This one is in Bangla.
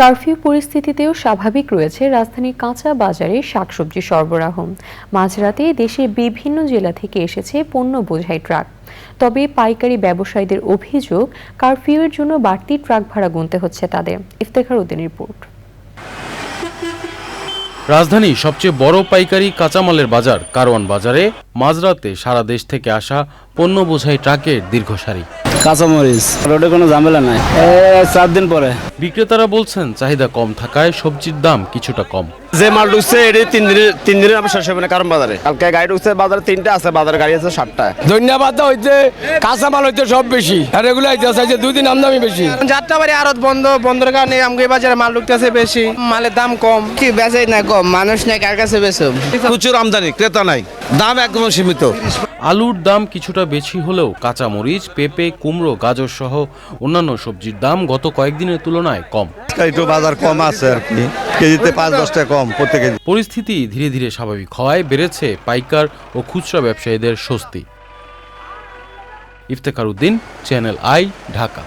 কারফিউ পরিস্থিতিতেও স্বাভাবিক রয়েছে রাজধানীর কাঁচা বাজারে শাকসবজি সরবরাহ। মাঝরাতে দেশের বিভিন্ন জেলা থেকে এসেছে পণ্য বোঝাই ট্রাক। তবে পাইকারি ব্যবসায়ীদের অভিযোগ, কারফিউয়ের জন্য বাড়তি ট্রাক ভাড়া গুনতে হচ্ছে তাদের। ইফতেখার উদ্দিন রিপোর্ট। রাজধানী সবচেয়ে বড় পাইকারি কাঁচামালের বাজার কারওয়ান বাজারে মাঝরাতে সারা দেশ থেকে আসা পণ্য বোঝাই ট্রাকের দীর্ঘ সারি কাঁচামরিচ। রোডে কোনো ঝামেলা নাই। চার দিন পরে। বিক্রেতারা বলছেন চাহিদা কম থাকায় সবজির দাম কিছুটা কম। যে মাল ঢুকছে এটি তিন দিনের তিন দিনের আমার শেষ হবে না কারণ বাজারে। কালকে গাড়ি ঢুকছে বাজারে তিনটা আছে বাজারে গাড়ি আছে সাতটা। ধন্যবাদ হইতে কাঁচামাল হইতে সব বেশি। আর এগুলো হইতে দুই দিন আমদামি বেশি। যাত্রাবাড়ি আড়ত বন্ধ বন্ধের কারণে আমগুই বাজারে মাল ঢুকতেছে বেশি। মালের দাম কম। কি বেচাই না কম মানুষ নাই কার কাছে বেচো প্রচুর আমদানি ক্রেতা নাই। দাম একদম সীমিত। আলুর দাম কিছুটা বেশি হলেও কাঁচামরিচ পেঁপে কুমড়ো গাজর সহ অন্যান্য সবজির দাম গত কয়েকদিনের তুলনায় কম। একটু বাজার কম আছে আর কি। কেজিতে পাঁচ দশ টাকা কম প্রত্যেক কেজি। পরিস্থিতি ধীরে ধীরে স্বাভাবিক হওয়ায় বেড়েছে পাইকার ও খুচরা ব্যবসায়ীদের স্বস্তি। Iftekhar Uddin channel I Dhaka.